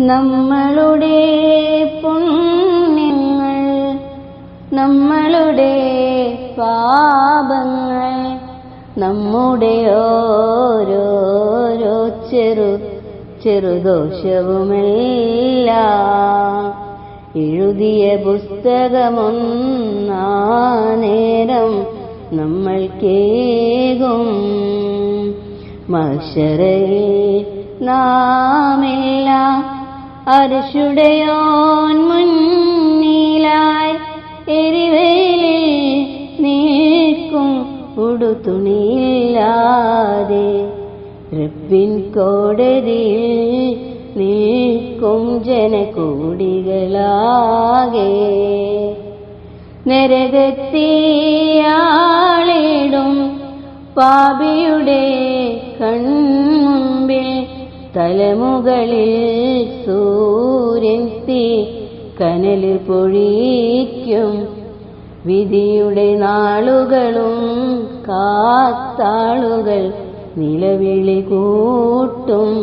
നമ്മളുടെ പുണ്യങ്ങൾ നമ്മളുടെ പാപങ്ങൾ നമ്മുടെ ഓരോരോ ചെറു ചെറുദോഷവുമല്ല എഴുതിയ പുസ്തകമൊന്നാ നേരം നമ്മൾ കേകും. മഷറയിൽ നാമെല്ലാം അരിശുടയോൻ മുന്നിലായി എരിവേലി നീക്കും ഉടുതുണിയില്ലാതെ. റിപ്പിൻ കോടതിയിൽ നീക്കും ജനകൂടികളാകെ. നരകത്തിയാളിടും പാപിയുടെ കൺമുമ്പിൽ തലമുകളിൽ സൂര്യൻ തീ കനൽ പൊഴിക്കും വിധിയുടെ നാളുകളും കാത്താളുകൾ നിലവിളി കൂട്ടും.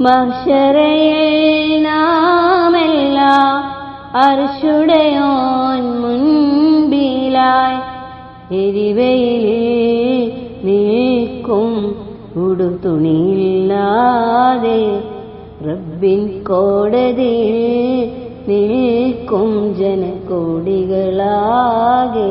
മഹരയിൽ നാമല്ല അർഷുടയോൻ മുൻപിലായി എരിവയിലേ നിൽക്കും. ഉടുതുണിയില്ലാതെ റബ്ബിൻ കോടതിയിൽ നിൽക്കും ജനകോടികളാകെ.